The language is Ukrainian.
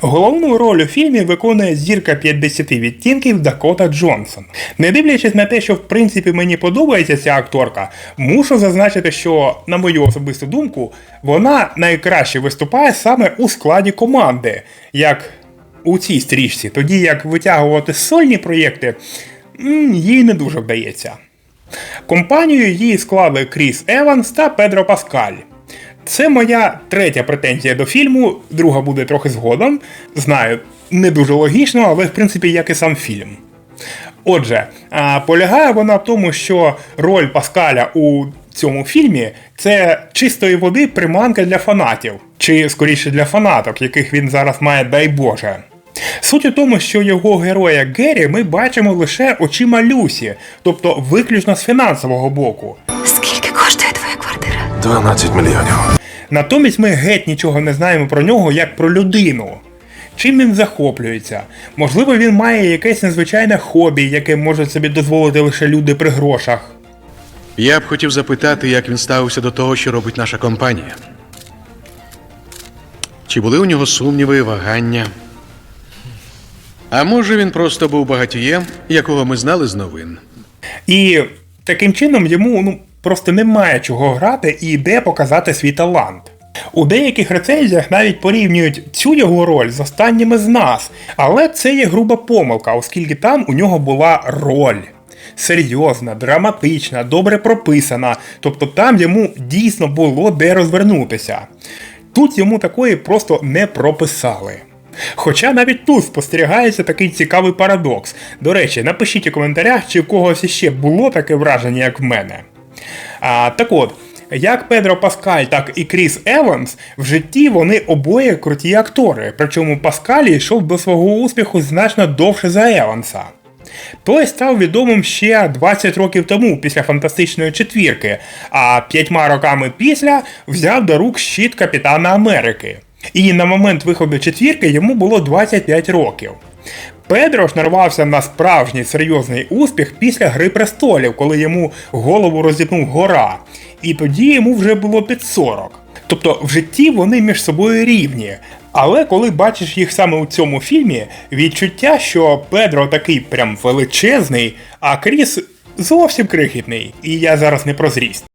Головну роль у фільмі виконує зірка 50 відтінків Дакота Джонсон. Не дивлячись на те, що в принципі мені подобається ця акторка, мушу зазначити, що, на мою особисту думку, вона найкраще виступає саме у складі команди, як у цій стрічці, тоді як витягувати сольні проєкти їй не дуже вдається. Компанію її склали Кріс Еванс та Педро Паскаль. Це моя третя претензія до фільму, друга буде трохи згодом. Знаю, не дуже логічно, але в принципі як і сам фільм. Отже, полягає вона в тому, що роль Паскаля у цьому фільмі це чистої води приманка для фанатів, чи скоріше для фанаток, яких він зараз має, дай Боже. Суть у тому, що його героя Геррі ми бачимо лише очима Люсі, тобто виключно з фінансового боку. Скільки коштує твоя квартира? 12 мільйонів. Натомість ми геть нічого не знаємо про нього як про людину. Чим він захоплюється? Можливо, він має якесь незвичайне хобі, яке можуть собі дозволити лише люди при грошах. Я б хотів запитати, як він ставився до того, що робить наша компанія. Чи були у нього сумніви, вагання? А може він просто був багатієм, якого ми знали з новин? І таким чином йому ну, просто немає чого грати і йде показати свій талант. У деяких рецензіях навіть порівнюють цю його роль з останніми з нас, але це є груба помилка, оскільки там у нього була роль. Серйозна, драматична, добре прописана, тобто там йому дійсно було де розвернутися. Тут йому такої просто не прописали. Хоча навіть тут спостерігається такий цікавий парадокс. До речі, напишіть у коментарях, чи в когось іще було таке враження, як в мене. А, так от, як Педро Паскаль, так і Кріс Еванс, в житті вони обоє круті актори, причому Паскаль йшов до свого успіху значно довше за Еванса. Той став відомим ще 20 років тому після фантастичної четвірки, а п'ятьма роками після взяв до рук щит Капітана Америки. І на момент виходу четвірки йому було 25 років. Педро ж нарвався на справжній серйозний успіх після Гри престолів, коли йому голову розіпнув гора, і тоді йому вже було під 40. Тобто в житті вони між собою рівні. Але коли бачиш їх саме у цьому фільмі, відчуття, що Педро такий прям величезний, а Кріс зовсім крихітний. І я зараз не про зріст.